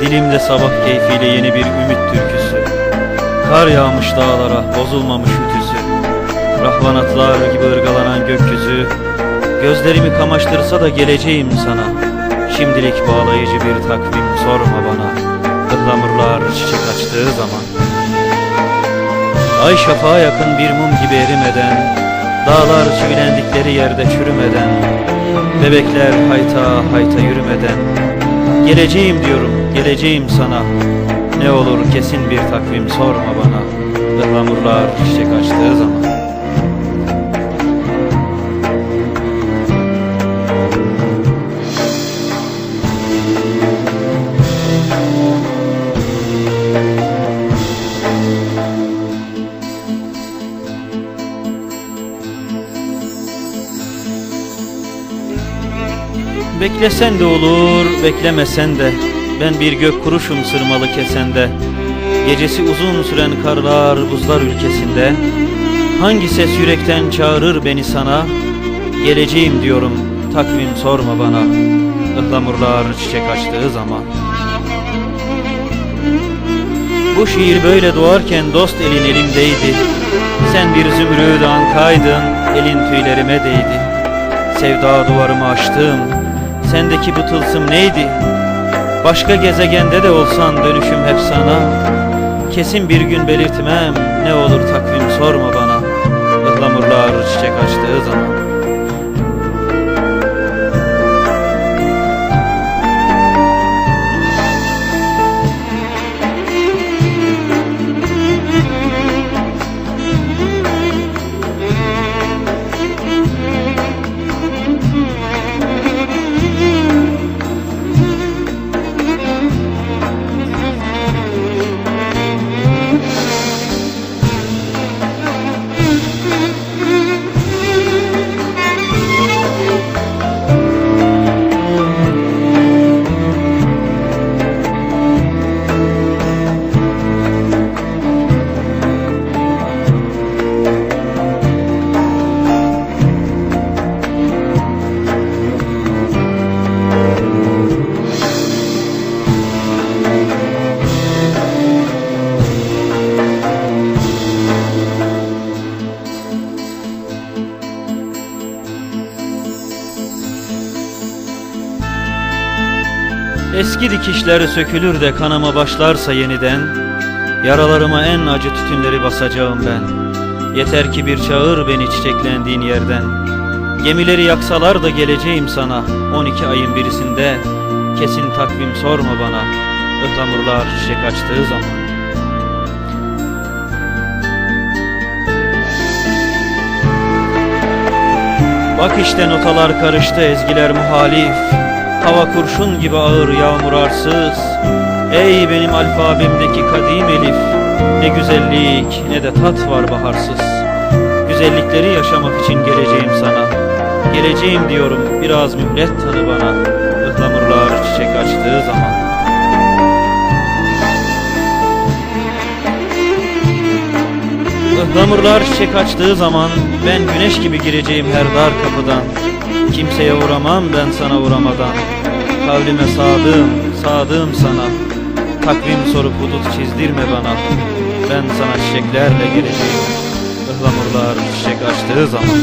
Dilimde sabah keyfiyle yeni bir ümit türküsü. Kar yağmış dağlara bozulmamış ütüsü. Rahvanatlar gibi ırgalanan gökyüzü. Gözlerimi kamaştırsa da geleceğim sana. Şimdilik bağlayıcı bir takvim sorma bana. Ihlamurlar çiçek açtığı zaman. Ay şafağa yakın bir mum gibi erimeden Dağlar çivilendikleri yerde çürümeden Bebekler hayta hayta yürümeden Geleceğim diyorum, geleceğim sana. Ne olur kesin bir takvim sorma bana. Ihlamurlar çiçek açtığı zaman Beklesen de olur, beklemesen de. Ben bir gök kuruşum sırmalı kesende. Gecesi uzun süren karlar buzlar ülkesinde. Hangi ses yürekten çağırır beni sana? Geleceğim diyorum takvim sorma bana. Ihlamurlar çiçek açtığı zaman. Bu şiir böyle doğarken dost elin elimdeydi Sen bir zümrüt ankaydın elin tüylerime değdi. Sevda duvarımı aştım Sendeki bu tılsım neydi? Başka gezegende de olsan dönüşüm hep sana. Kesin bir gün belirtmem Ne olur takvim sorma bana. Ihlamurlar çiçek açtığı zaman Eski dikişler sökülür de kanama başlarsa yeniden Yaralarıma en acı tütünleri basacağım ben. Yeter ki bir çağır beni çiçeklendiğin yerden. Gemileri yaksalar da geleceğim sana 12 ayın birisinde. Kesin takvim sorma bana Ihlamurlar çiçek açtığı zaman. Bak işte notalar karıştı ezgiler muhalif Hava kurşun gibi ağır yağmur arsız. Ey benim alfabemdeki kadim elif Ne güzellik ne de tat var baharsız. Güzellikleri yaşamak için geleceğim sana. Geleceğim diyorum biraz mühlet tanı bana. Ihlamurlar çiçek açtığı zaman. Ihlamurlar çiçek açtığı zaman ben güneş gibi gireceğim her dar kapıdan Kimseye uğramam ben sana uğramadan Kavlime sadığım, sadığım sana. Takvim sorup hudut çizdirme bana. Ben sana çiçeklerle geleceğim Ihlamurlar çiçek açtığı zaman